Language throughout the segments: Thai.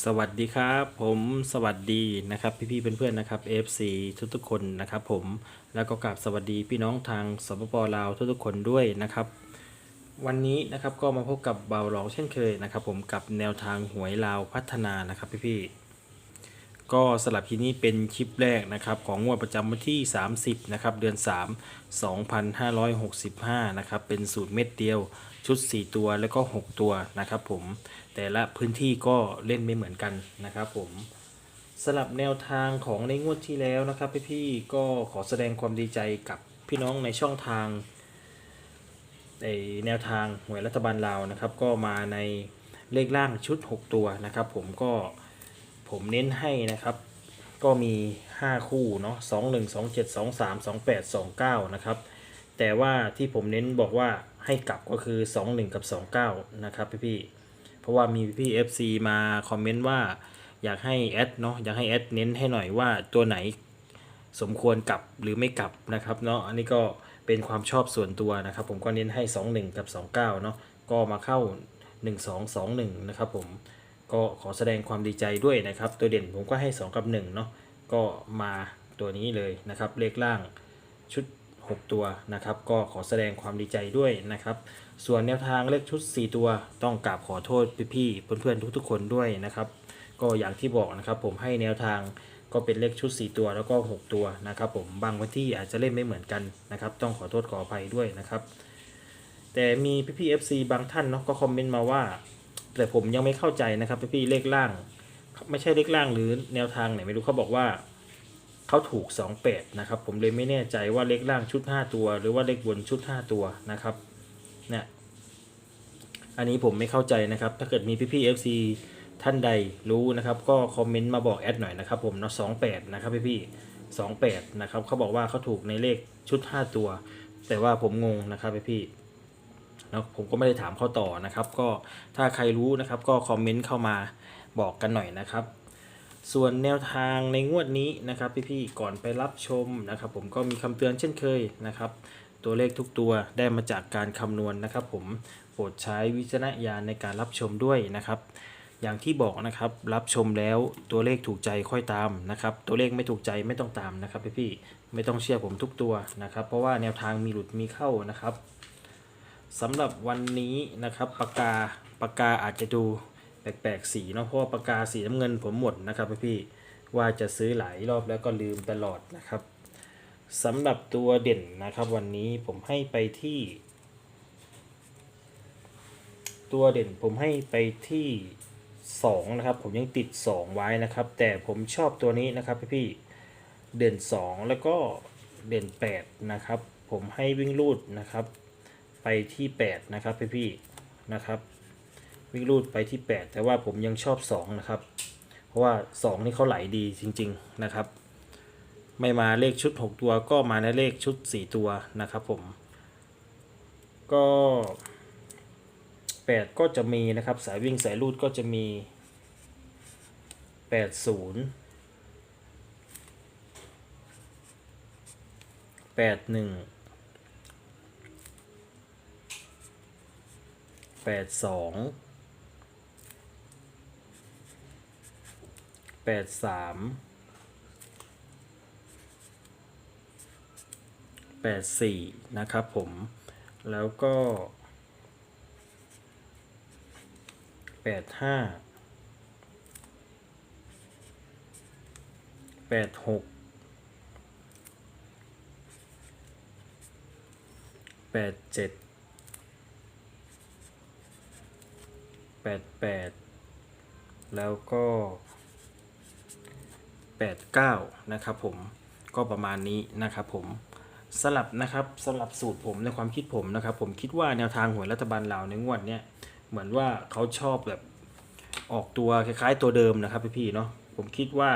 สวัสดีครับผมสวัสดีนะครับพี่ๆเพื่อนๆนะครับ FC ทุกๆคนนะครับผมแล้วก็กราบสวัสดีพี่น้องทางสปปลาวทุกๆคนด้วยนะครับ วันนี้นะครับก็มาพบกับเบาหลองเช่นเคยนะครับ ผมกับแนวทางหวยลาวพัฒนานะครับพี่ๆ ก็สลับทีนี้เป็นคลิปแรกนะครับของงวดประจำวันที่ 30นะครับเดือน 3 2565นะครับเป็นสูตรเม็ดเดียวชุด 4 ตัวแล้วก็ 6 ตัวนะครับผมแต่ละพื้นที่ก็เล่นไม่เหมือนกันนะครับผมสลับแนวทางของในงวดที่แล้วนะครับพี่ๆก็ขอแสดงความดีใจกับพี่น้องในช่องทางในแนวทางหวยรัฐบาลลาวนะครับ ก็มาในเลขล่างชุด 6 ตัวนะครับ ผมก็ ผมเน้นให้นะครับ ก็มี 5 คู่เนาะ2 1 2 7 2 3 2 8 2 9นะครับ แต่ว่าที่ผมเน้นบอกว่าให้กลับก็คือ 2 1 กับ 2 9 นะครับพี่ๆเพราะว่ามีพี่ FC มาคอมเมนต์ว่าอยากให้แอดเนาะอยากให้แอดเน้นให้หน่อยว่าตัวไหนสมควรกลับหรือไม่กลับนะครับเนาะอันนี้ก็เป็นความชอบส่วนตัวนะครับ ผมก็เน้นให้ 2 1 กับ 2 9 เนาะก็มาเข้า 1 2 2 1 นะครับผม ก็ขอแสดงความดีใจด้วยนะครับ ตัวเด่นผมก็ให้ 2 กับ1เนาะก็มาตัวนี้เลยนะครับ เลขล่างชุด 6 ตัวนะครับ ก็ขอแสดงความดีใจด้วยนะครับ ส่วนแนวทางเลขชุด 4 ตัวต้องกราบขอโทษพี่ๆเพื่อนๆทุกๆคนด้วยนะครับ ก็อย่างที่บอกนะครับ ผมให้แนวทางก็เป็นเลขชุด 4 ตัวแล้วก็ 6 ตัวนะครับ ผมบางวันที่อาจจะเล่นไม่เหมือนกันนะครับ ต้องขอโทษขออภัยด้วยนะครับ แต่มีพี่ๆ FC บางท่านเนาะก็คอมเมนต์มาว่า แต่ผมยังไม่เข้าใจนะครับพี่ๆเลขล่าง ไม่ใช่เลขล่างหรือแนวทางไหนไม่รู้เขาบอกว่าเขาถูก 28 นะครับ ผมเลยไม่แน่ใจว่าเลขล่างชุด 5 ตัว หรือว่าเลขบนชุด 5 ตัวนะครับเนี่ยอันนี้ผมไม่เข้าใจนะครับ ถ้าเกิดมีพี่ๆ FC ท่านใดรู้นะครับ ก็คอมเมนต์มาบอกแอดหน่อยนะครับ ผมเนาะ28 นะครับพี่ๆ28 นะครับเขาบอกว่าเขาถูกในเลขชุด 5 ตัว แต่ว่าผมงงนะครับพี่ๆ นะผมก็ไม่ได้ถามเขาต่อนะครับ ก็ถ้าใครรู้นะครับก็คอมเมนต์เข้ามาบอกกันหน่อยนะครับส่วนแนวทางในงวดนี้นะครับพี่ๆก่อนไปรับชมนะครับ ผมก็มีคำเตือนเช่นเคยนะครับ ตัวเลขทุกตัวได้มาจากการคำนวณนะครับ ผมโปรดใช้วิจารณญาณในการรับชมด้วยนะครับ อย่างที่บอกนะครับรับชมแล้วตัวเลขถูกใจค่อยตามนะครับ ตัวเลขไม่ถูกใจไม่ต้องตามนะครับพี่ๆไม่ต้องเชื่อผมทุกตัวนะครับ เพราะว่าแนวทางมีหลุดมีเข้านะครับ สำหรับวันนี้นะครับปากกาปากกาอาจจะดูแปลกๆสีเนาะเพราะปากกาสีน้ำเงินผมหมดนะครับพี่ๆว่าจะซื้อหลายรอบแล้วก็ลืมตลอดนะครับสำหรับตัวเด่นนะครับ วันนี้ผมให้ไปที่ ตัวเด่นผมให้ไปที่2นะครับผมยังติด 2 ไว้นะครับ แต่ผมชอบตัวนี้นะครับพี่ๆเด่น 2 แล้วก็เด่น 8 นะครับ ผมให้วิ่งลูดนะครับ ไปที่ 8 นะครับพี่ๆนะครับ วิ่งรูดไปที่ 8 แต่ว่าผมยังชอบ 2 นะครับ เพราะว่า 2 นี่เขาไหลดีจริง ๆนะครับ ไม่มาเลขชุด 6 ตัวก็มาในเลขชุด 4 ตัวนะครับผม ก็ 8 ก็จะมีนะครับ สายวิ่งสายรูดก็จะมี 80 81 82แปดสามแปดสี่นะครับผม แล้วก็แปดห้าแปดหกแปดเจ็ด แปดแปดแล้วก็89นะครับผมก็ประมาณนี้นะครับผมสลับนะครับสลับสูตรผมในความคิดผมนะครับ ผมคิดว่าแนวทางหวยรัฐบาลลาวในงวดเนี้ยเหมือนว่าเขาชอบแบบออกตัวคล้ายๆตัวเดิมนะครับพี่ๆเนาะผมคิดว่า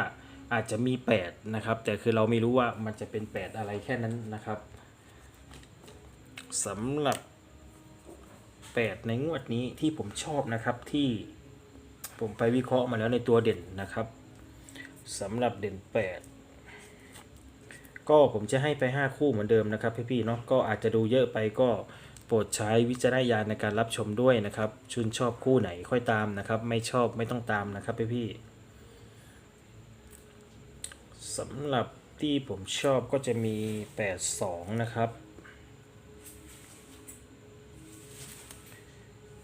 อาจจะมี 8 นะครับ แต่คือเราไม่รู้ว่ามันจะเป็น 8 อะไรแค่นั้นนะครับสำหรับ 8 ในงวดนี้ที่ผมชอบนะครับที่ผมไปวิเคราะห์มาแล้วในตัวเด่นนะครับสำหรับเด่น 8 ก็ผมจะให้ไป 5 คู่เหมือนเดิมนะครับพี่ๆเนาะก็อาจจะดูเยอะไปก็โปรดใช้วิจารณญาณในการรับชมด้วยนะครับชื่นชอบคู่ไหนค่อยตามนะครับ ไม่ชอบไม่ต้องตามนะครับพี่พี่ๆสำหรับที่ผมชอบก็จะมี 82 นะครับ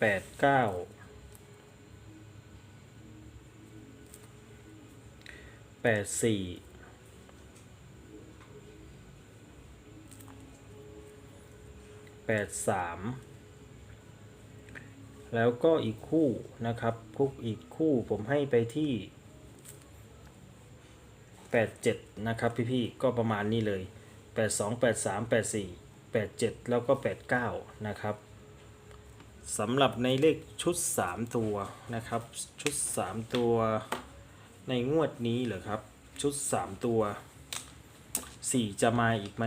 89 84แปดสี่แปดสามแล้วก็อีกคู่นะครับคุกอีกคู่ผมให้ไปที่แปดเจ็ดนะครับพี่ๆก็ประมาณนี้เลยแปดสองแปดสามแปดสี่แปดเจ็ดแล้วก็แปดเก้านะครับ สำหรับในเลขชุดสามตัวนะครับ ชุดสามตัวในงวดนี้เหรอครับ ชุดสามตัวสี่จะมาอีกไหม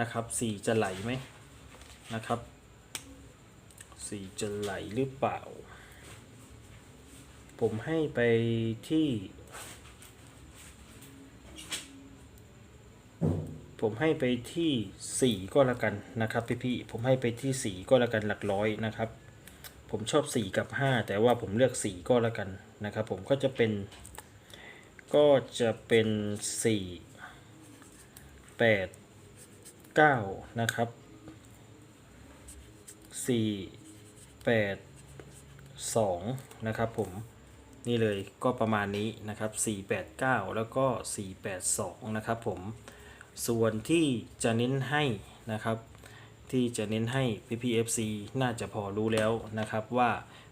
นะครับสี่จะไหลไหมนะครับสีจะไหลหรือเปล่า ผมให้ไปที่ ผมให้ไปที่สี่ก็แล้วกันนะครับพี่ๆผมให้ไปที่สี่ก็แล้วกันหลักร้อยนะครับ ผมชอบสี่กับห้าแต่ว่าผมเลือกสี่ก็แล้วกันนะครับผมก็จะเป็น ก็จะเป็นสี่แปดเก้านะครับสี่แปดสองนะครับผมนี่เลยก็ประมาณนี้นะครับสี่แปดเก้าแล้วก็สี่แปดสองนะครับผม ส่วนที่จะเน้นให้นะครับ ที่จะเน้นให้ PPFC น่าจะพอรู้แล้วนะครับว่า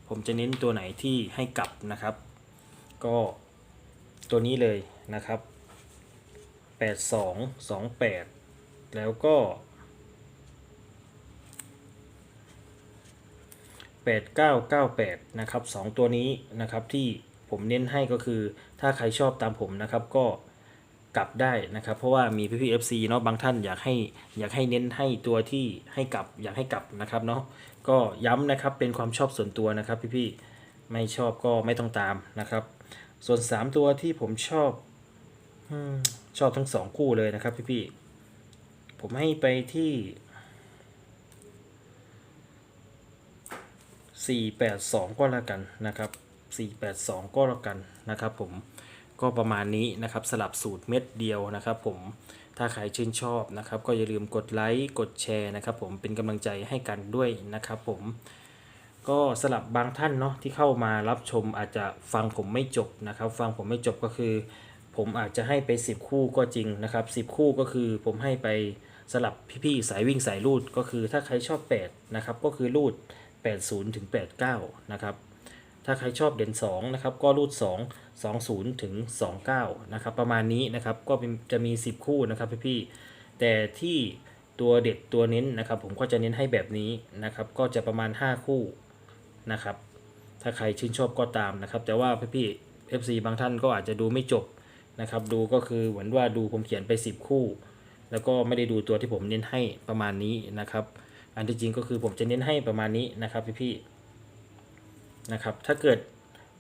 ผมจะเน้นตัวไหนที่ให้กลับนะครับ ก็ตัวนี้เลยนะครับ 82 28 แล้วก็ 8998 นะครับ 2 ตัวนี้นะครับที่ผมเน้นให้ก็คือถ้าใครชอบตามผมนะครับก็ กลับได้นะครับ เพราะว่ามีพี่พีเอฟซีเนาะบางท่านอยากให้อยากให้เน้นให้ตัวที่ให้กลับอยากให้กลับนะครับเนาะก็ย้ำนะครับเป็นความชอบส่วนตัวนะครับพี่พี่ๆไม่ชอบก็ไม่ต้องตามนะครับ ส่วน 3 ตัวที่ผมชอบอชอบทั้ง 2 คู่เลยนะครับพี่พี่ๆผมให้ไปที่ 482 ก็แล้วกันนะครับ 482 ก็แล้วกันนะครับผม ก็ประมาณนี้นะครับสลับสูตรเม็ดเดียวนะครับ ผมถ้าใครชื่นชอบนะครับ ก็อย่าลืมกดไลค์กดแชร์นะครับ ผมเป็นกำลังใจให้กันด้วยนะครับ ผมก็สลับบางท่านเนาะที่เข้ามารับชมอาจจะฟังผมไม่จบนะครับ ฟังผมไม่จบก็คือ ผมอาจจะให้ไป 10 คู่ก็จริงนะครับ 10 คู่ก็คือผมให้ไปสลับพี่ๆสายวิ่งสายรูดก็คือถ้าใครชอบ 8 นะครับ ก็คือรูด 80ถึง89 นะครับ ถ้าใครชอบเด่น2นะครับก็รูด 2 20 ถึง 29 นะครับ ประมาณนี้นะครับ ก็จะมี 10 คู่นะครับพี่ๆแต่ที่ตัวเด็ดตัวเน้นนะครับ ผมก็จะเน้นให้แบบนี้นะครับ ก็จะประมาณ 5 คู่นะครับ ถ้าใครชื่นชอบก็ตามนะครับ แต่ว่าพี่ๆ FC บางท่านก็อาจจะดูไม่จบนะครับ ดูก็คือเหมือนว่าดูผมเขียนไป 10 คู่ แล้วก็ไม่ได้ดูตัวที่ผมเน้นให้ประมาณนี้นะครับ อันที่จริงก็คือผมจะเน้นให้ประมาณนี้นะครับพี่ๆนะครับ ถ้าเกิด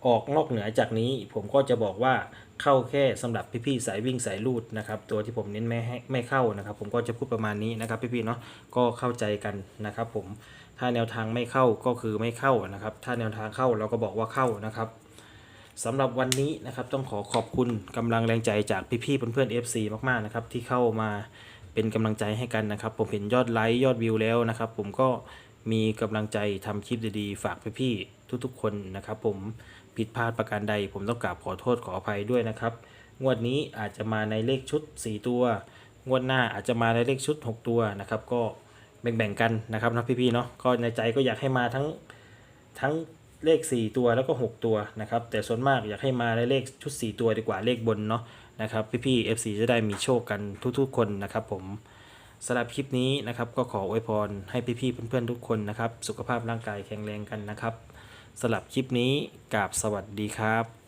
ออกนอกเหนือจากนี้ผมก็จะบอกว่าเข้าแค่สำหรับพี่ๆสายวิ่งสายลูดนะครับ ตัวที่ผมเน้นไม่ให้ไม่เข้านะครับ ผมก็จะพูดประมาณนี้นะครับพี่ๆเนาะก็เข้าใจกันนะครับ ผมถ้าแนวทางไม่เข้าก็คือไม่เข้านะครับ ถ้าแนวทางเข้าเราก็บอกว่าเข้านะครับสำหรับวันนี้นะครับต้องขอขอบคุณกำลังแรงใจจากพี่ๆเพื่อนๆ FC มากๆนะครับที่เข้ามาเป็นกำลังใจให้กันนะครับ ผมเห็นยอดไลค์ยอดวิวแล้วนะครับ ผมก็ มีกำลังใจทำคลิปดีๆ ฝากพี่ๆทุกๆ คนนะครับ ผมผิดพลาดประการใด ผมต้องกราบขอโทษขออภัยด้วยนะครับ งวดนี้อาจจะมาในเลขชุด 4 ตัว งวดหน้าอาจจะมาในเลขชุด 6 ตัวนะครับ ก็แบ่งๆกันนะครับนะพี่ๆเนาะก็ในใจก็อยากให้มาทั้งทั้งเลข 4 ตัวแล้วก็ 6 ตัวนะครับ แต่ส่วนมากอยากให้มาในเลขชุด 4 ตัวดีกว่าเลขบนเนาะนะครับ พี่ๆ FC จะได้มีโชคกันทุกๆ คนนะครับผม สำหรับคลิปนี้นะครับก็ขออวยพรให้พี่ๆเพื่อนๆทุกคนนะครับ สุขภาพร่างกายแข็งแรงกันนะครับสำหรับคลิปนี้กราบสวัสดีครับ